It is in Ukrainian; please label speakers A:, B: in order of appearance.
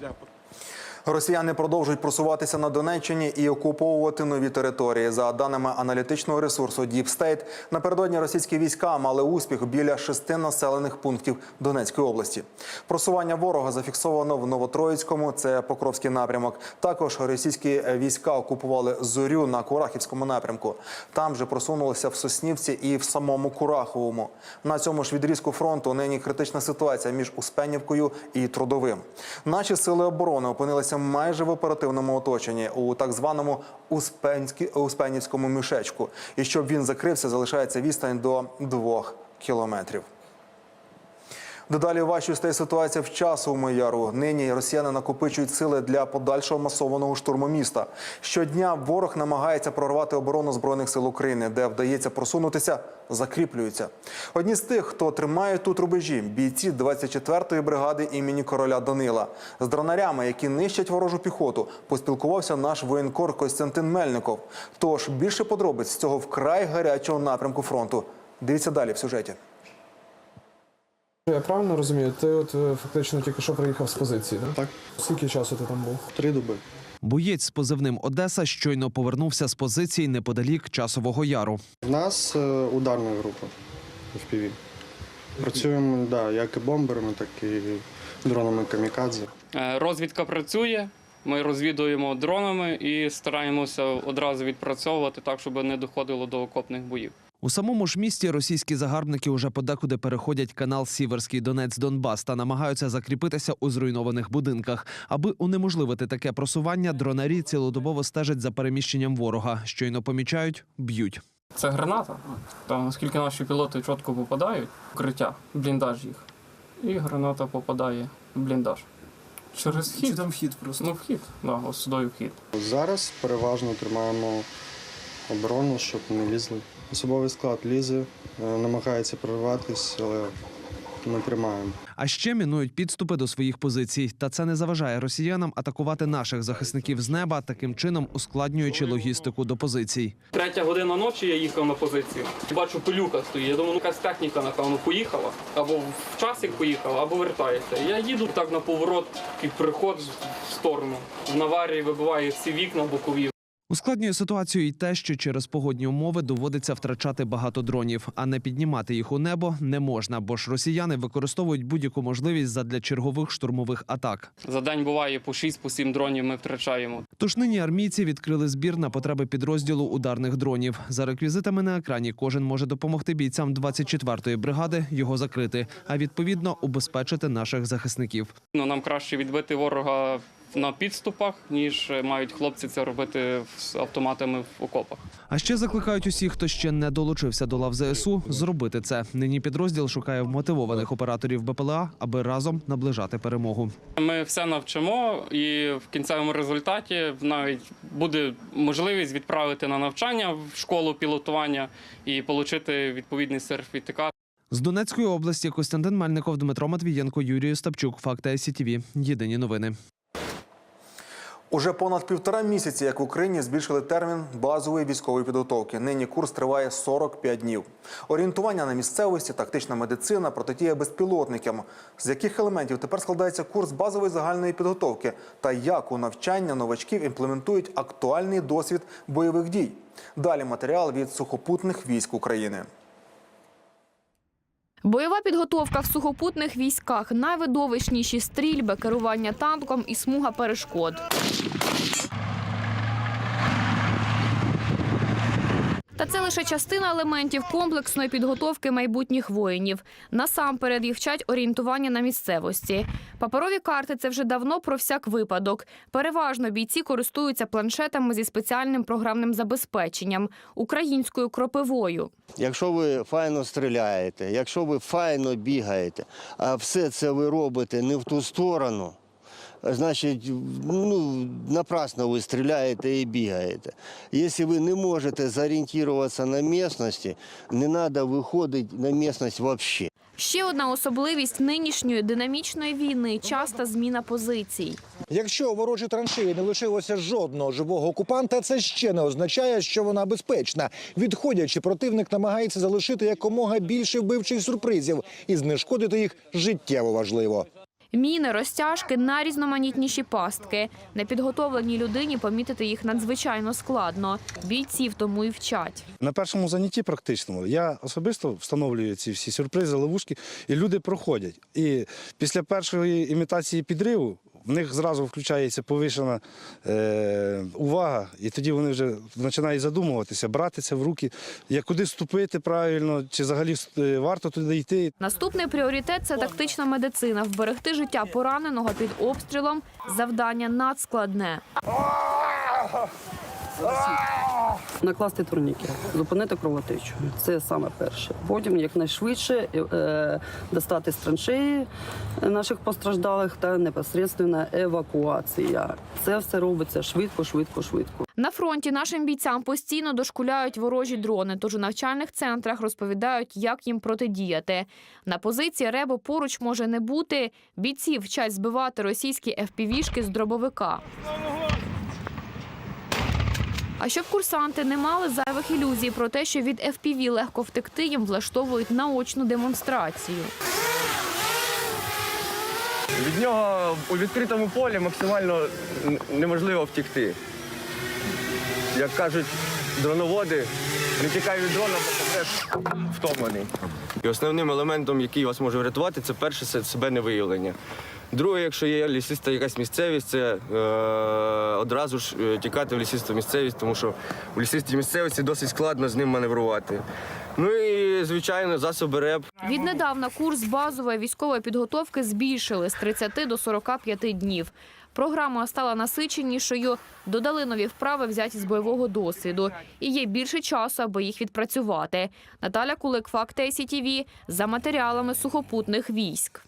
A: Ya. Pues. Росіяни продовжують просуватися на Донеччині і окуповувати нові території. За даними аналітичного ресурсу Deep State, напередодні російські війська мали успіх біля шести населених пунктів Донецької області. Просування ворога зафіксовано в Новотроїцькому, це Покровський напрямок. Також російські війська окупували зорю на Курахівському напрямку. Там же просунулися в Соснівці і в самому Кураховому. На цьому ж відрізку фронту нині критична ситуація між Успенівкою і Трудовим. Наші сили оборони опинилися майже в оперативному оточенні у так званому Успенівському мішечку. І щоб він закрився, залишається відстань до двох кілометрів. Дедалі важчою стає ситуація в часовому яру. Нині росіяни накопичують сили для подальшого масованого штурму міста. Щодня ворог намагається прорвати оборону збройних сил України, де вдається просунутися, закріплюються. Одні з тих, хто тримає тут рубежі, бійці 24-ї бригади імені короля Данила. З дронарями, які нищать ворожу піхоту, поспілкувався наш воєнкор Костянтин Мельников. Тож більше подробиць з цього вкрай гарячого напрямку фронту. Дивіться далі в сюжеті.
B: Я правильно розумію? Ти от е, фактично тільки що приїхав з позиції, да?
C: Так.
B: Скільки часу ти там був?
C: Три доби.
D: Боєць з позивним Одеса щойно повернувся з позицій неподалік часового яру.
C: В нас е, ударна група FPV. Працюємо да, як і бомберами, так і дронами камікадзе.
E: Е, Розвідка працює. Ми розвідуємо дронами і стараємося одразу відпрацьовувати так, щоб не доходило до окопних боїв.
D: У самому ж місті російські загарбники уже подекуди переходять канал Сіверський Донець Донбас та намагаються закріпитися у зруйнованих будинках. Аби унеможливити таке просування, дронарі цілодобово стежать за переміщенням ворога. Щойно помічають, б'ють.
E: Це граната. Там, оскільки наші пілоти чітко попадають, укриття, бліндаж їх. І граната попадає в бліндаж. Через вхід.
B: Чи там вхід просто?
E: Ну, вхід, да, ось сюди вхід.
C: Зараз переважно тримаємо оборону, щоб не лізли. Особовий склад лізе, е, намагається прориватись, але ми тримаємо.
D: А ще мінують підступи до своїх позицій. Та це не заважає росіянам атакувати наших захисників з неба, таким чином ускладнюючи логістику до позицій.
E: Третя година ночі я їхав на позицію. Бачу, пилюка стоїть. Я думаю, ну якась техніка, напевно, поїхала. Або в часик поїхала, або вертається. Я їду так на поворот і приходжу в сторону. В наварії вибиває всі вікна бокові.
D: Ускладнює ситуацію і те, що через погодні умови доводиться втрачати багато дронів, а не піднімати їх у небо не можна, бо ж росіяни використовують будь-яку можливість задля чергових штурмових атак.
E: За день буває по 6-7 дронів ми втрачаємо.
D: Тож нині армійці відкрили збір на потреби підрозділу ударних дронів. За реквізитами на екрані кожен може допомогти бійцям 24-ї бригади його закрити, а відповідно убезпечити наших захисників.
E: Ну, нам краще відбити ворога на підступах, ніж мають хлопці це робити з автоматами в окопах.
D: А ще закликають усіх, хто ще не долучився до лав ЗСУ, зробити це. Нині підрозділ шукає вмотивованих операторів БПЛА, аби разом наближати перемогу.
E: Ми все навчимо, і в кінцевому результаті навіть буде можливість відправити на навчання в школу пілотування і отримати відповідний сертифікат.
D: З Донецької області Костянтин Мельников, Дмитро Матвієнко, Юрій Остапчук. Факти СІТВ. Єдині новини.
A: Уже понад півтора місяці, як в Україні збільшили термін базової військової підготовки. Нині курс триває 45 днів. Орієнтування на місцевості, тактична медицина, протидія безпілотникам. З яких елементів тепер складається курс базової загальної підготовки та як у навчання новачків імплементують актуальний досвід бойових дій. Далі матеріал від сухопутних військ України.
F: Бойова підготовка в сухопутних військах найвидовищніші стрільби, керування танком і смуга перешкод. Та це лише частина елементів комплексної підготовки майбутніх воїнів. Насамперед їх вчать орієнтування на місцевості. Паперові карти це вже давно про всяк випадок. Переважно бійці користуються планшетами зі спеціальним програмним забезпеченням українською кропивою.
G: Якщо ви файно стріляєте, якщо ви файно бігаєте, а все це ви робите не в ту сторону, значить, ну, напрасно ви стріляєте і бігаєте. Якщо ви не можете зорієнтуватися на місцевості, не треба виходити на місцевість взагалі.
F: Ще одна особливість нинішньої динамічної війни часта зміна позицій.
H: Якщо у ворожій траншеї не лишилося жодного живого окупанта, це ще не означає, що вона безпечна. Відходячи, противник намагається залишити якомога більше вбивчих сюрпризів і знешкодити їх життєво важливо.
F: Міни, розтяжки, найрізноманітніші пастки. Непідготовленій людині помітити їх надзвичайно складно. Бійців тому і вчать.
I: На першому занятті практичному я особисто встановлюю ці всі сюрпризи, ловушки, і люди проходять. І після першої імітації підриву в них зразу включається повишена е, увага, і тоді вони вже починають задумуватися, брати це в руки, як куди вступити правильно, чи взагалі е, варто туди йти.
F: Наступний пріоритет це тактична медицина. Вберегти життя пораненого під обстрілом завдання надскладне.
J: Накласти турнікет, зупинити кровотечу. Це саме перше. Потім якнайшвидше е, достати з траншеї наших постраждалих та непосередньо евакуація. Це все робиться швидко, швидко, швидко.
F: На фронті нашим бійцям постійно дошкуляють ворожі дрони, тож у навчальних центрах розповідають, як їм протидіяти. На позиції ребо поруч може не бути. Бійці вчать збивати російські FPV-шки з дробовика. А щоб курсанти не мали зайвих ілюзій про те, що від FPV легко втекти, їм влаштовують наочну демонстрацію.
K: Від нього у відкритому полі максимально неможливо втікти. Як кажуть дроноводи, не тікай від дрона, бо помреш втомлений. І основним елементом, який вас може врятувати, це перше це себе невиявлення. Друге, якщо є лісиста якась місцевість, це е, одразу ж е, тікати в лісисту місцевість, тому що в лісистій місцевості досить складно з ним маневрувати. Ну і звичайно, засоби РЕП.
F: Віднедавна курс базової військової підготовки збільшили з 30 до 45 днів. Програма стала насиченішою, додали нові вправи, взяті з бойового досвіду. І є більше часу, аби їх відпрацювати. Наталя Кулик, Факт СІТВ, за матеріалами сухопутних військ.